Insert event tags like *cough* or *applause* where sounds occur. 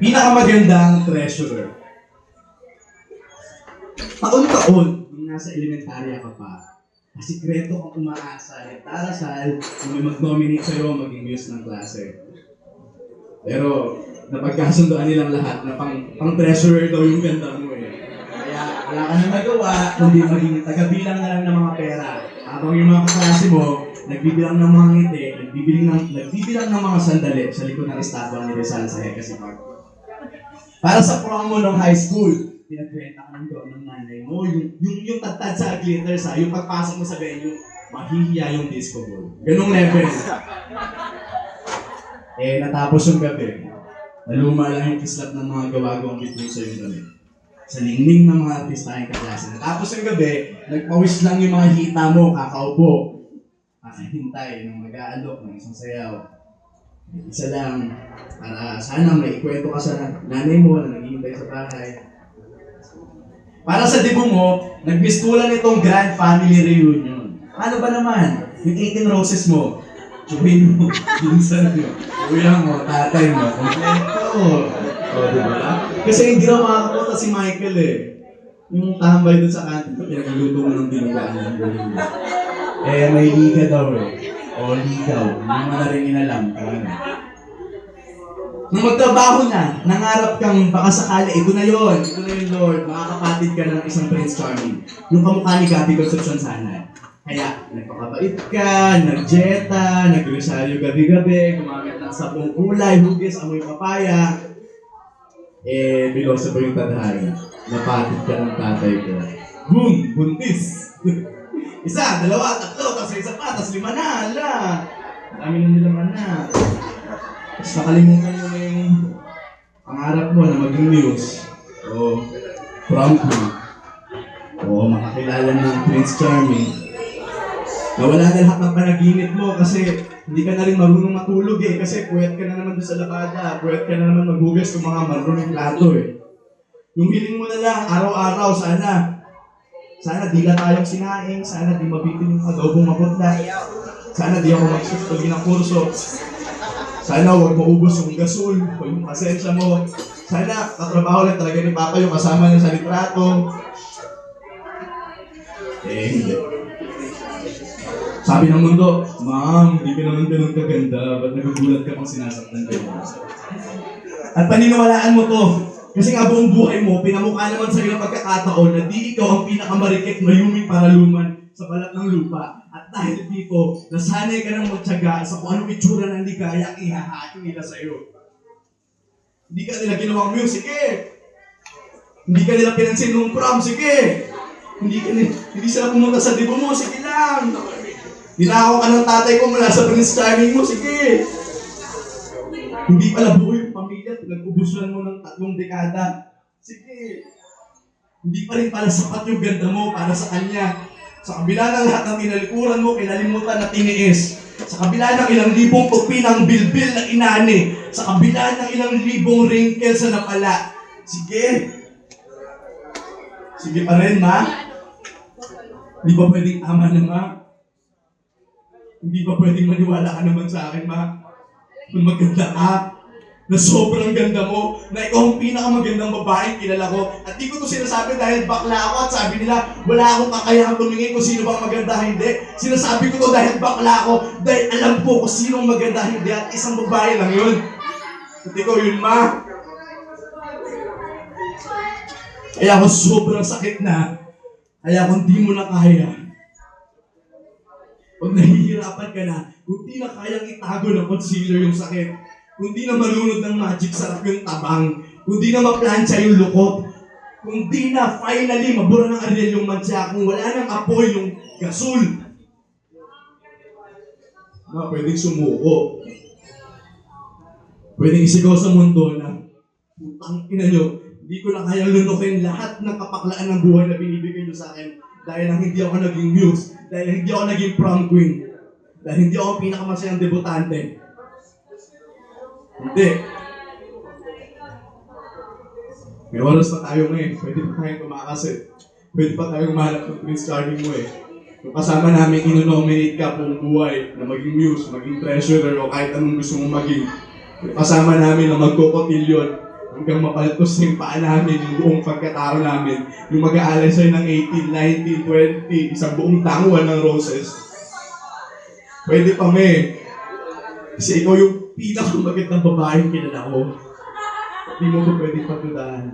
Pinakamagandang treasurer. Taon-taon, nung nasa elementarya ka pa, sikreto kang umaasa at tarasal kung may mag-nominate sa'yo maging muse ng klase. Pero, napagkasundoan nilang lahat na pang, pang treasurer daw yung ganda mo eh. Kaya wala ka na magawa, kundi maging tagabilang na lang ng mga pera. Habang yung mga kaklase mo, nagbibilang ng mga ngiti, nagbibilang ng, nagbibilang ng mga sandali sa likod ng estatwa ni Rizal sa Hecasi Park. Para sa promo ng high school, pinagbenta ka ng doon ng nanay mo, yung, yung, yung tatad sa glitters ha, yung pagpasok mo sa venue, mahihiya yung disco ball. Ganong level. *laughs* eh, natapos yung gabi. Naluma lang yung kislap ng mga gawa-gawang bitbit sa yung gabi. Sa ningning ng mga artista yung kaklase. Natapos yung gabi, nagpawis lang yung mga hita mo, kakaupo. Kakahintay ng mag-aalok ng isang sayaw. Isa lang, para sana may ikwento ka sa nanay mo na naghihintay sa bahay. Para sa dibo mo, nagbistulan itong grand family reunion. Ano ba naman? Yung 18 roses mo, tsuhin mo, *laughs* pinsan mo, kuya mo, tatay mo, kompleto. O, di ba? Kasi hindi na makakapunta si Michael eh. Yung tambay dun sa kantin, pinagluto mo ng dinugaan ng galing mo. Eh, may liga daw eh. O, ligaw. Hindi mo na inalam. Ano. Nung magtrabaho na, nangarap kang baka sakali, ito na yon, ito na yun Lord, makakapatid ka ng isang Prince Charming. Yung kamukha ni Gabby Concepcion sana. Kaya, nagpakabait ka, nagjeta, nagresaryo gabi-gabi, gumamit ng sabong kulay, hugis, amoy papaya. Eh, biloso ba yung tadhana? Napatid ka ng tatay ko. Boom! Buntis! *laughs* isa, dalawa, tatlo, tapos isa pa, tapos lima na, ala! Dami na nilang anak. Tapos nakalimutan mo na yung pangarap mo na maging news. O prom queen. O makakilala ng Prince Charming. Nawala na lahat ng panaginip mo kasi hindi ka na rin marunong matulog eh. Kasi puyat ka na naman doon sa lakada. Puyat ka na naman maghugas ng mga marunong plato eh. Yung hiling mo na lang, araw-araw, sana sana di ka tayong sinaing, sana di mabitin yung adobong maputla. Sana di ako mag-shift ulit ng kurso. Sana huwag maubos yung gasol o yung pasensya mo. Sana katrabaho lang talaga ni Papa yung kasama niya sa litrato. Eh. Sabi ng mundo, Ma'am, hindi ka naman ganun kaganda. Ba't nagugulat ka pang sinasaktan ka mo? At paniniwalaan mo to. Kasi nga buong buhay mo, pinamukha naman sa ng pagkakataon na di ikaw ang pinakamarikit na yuming paraluman sa balat ng lupa. At dahil dito, nasanay ka ng magtyaga sa kung anong itsura ng ligaya ang ihahati nila sa iyo. Hindi ka nila ginawang music eh. Hindi ka nila pinansin nung prom, sige. Hindi ka nila, hindi sila pumunta sa dibo mo, sige lang. Ninakaw ka ng tatay ko mula sa Prince Charming mo, sige. Hindi pala buo pamilya, pinag-ubusulan mo ng tatlong dekada. Sige. Hindi pa rin pala sapat yung ganda mo para sa kanya. Sa kabila ng lahat ng tinalikuran mo, kinalimutan na tiniis. Sa kabila ng ilang libong tupi ng bilbil na inani. Sa kabila ng ilang libong wrinkles sa napala. Sige. Sige pa rin, ma. Hindi ba pwedeng ama na, ma? Hindi ba pwedeng maniwala ka naman sa akin, ma? Kung maganda ka, na sobrang ganda mo, na ikaw ang pinakamagandang babaeng kilala ko. At di ko to sinasabi dahil bakla ako at sabi nila, wala akong kakayahang tumingin kung sino bang maganda hindi. Sinasabi ko to dahil bakla ako, dahil alam ko kung sinong maganda hindi at isang babae lang yun. At ikaw yun, ma. Kaya ako sobrang sakit na. Kaya kung di mo na kaya, pag nahihirapan ka na, kung di na kayang itago ng concealer yung sakit, kung di na malunod ng magic sarap yung tabang, kung di na maplansya yung lukot, kung di na finally mabura ng Ariel yung mantsa, kung wala nang apoy yung gasol, na pwedeng sumuko. Pwedeng isigaw sa mundo na, putang ina nyo, hindi ko na kaya lunukin lahat ng kapaklaan ng buhay na binibigay nyo sa akin dahil lang hindi ako naging muse, dahil hindi ako naging prom queen, dahil hindi ako ang pinakamasayang debutante. Hindi. May oras pa tayo ngayon. Pwede pa tayong tumakas eh. Pwede pa tayong mahanap ng Prince Charming mo eh. Kung kasama namin, inonominate ka buong buhay na maging muse, maging treasurer o kahit anong gusto mong maging. Kung kasama namin na magkokotilyon, na hanggang mapaltos na yung paa namin, yung buong pagkatao namin, yung mag-aalay sa'yo ng 18, 19, 20, isang buong tanguan ng roses. Pwede pa, me. Kasi ikaw yung pinakamagandang babaeng kilala ko. Hindi mo ko pwede pagdudahan.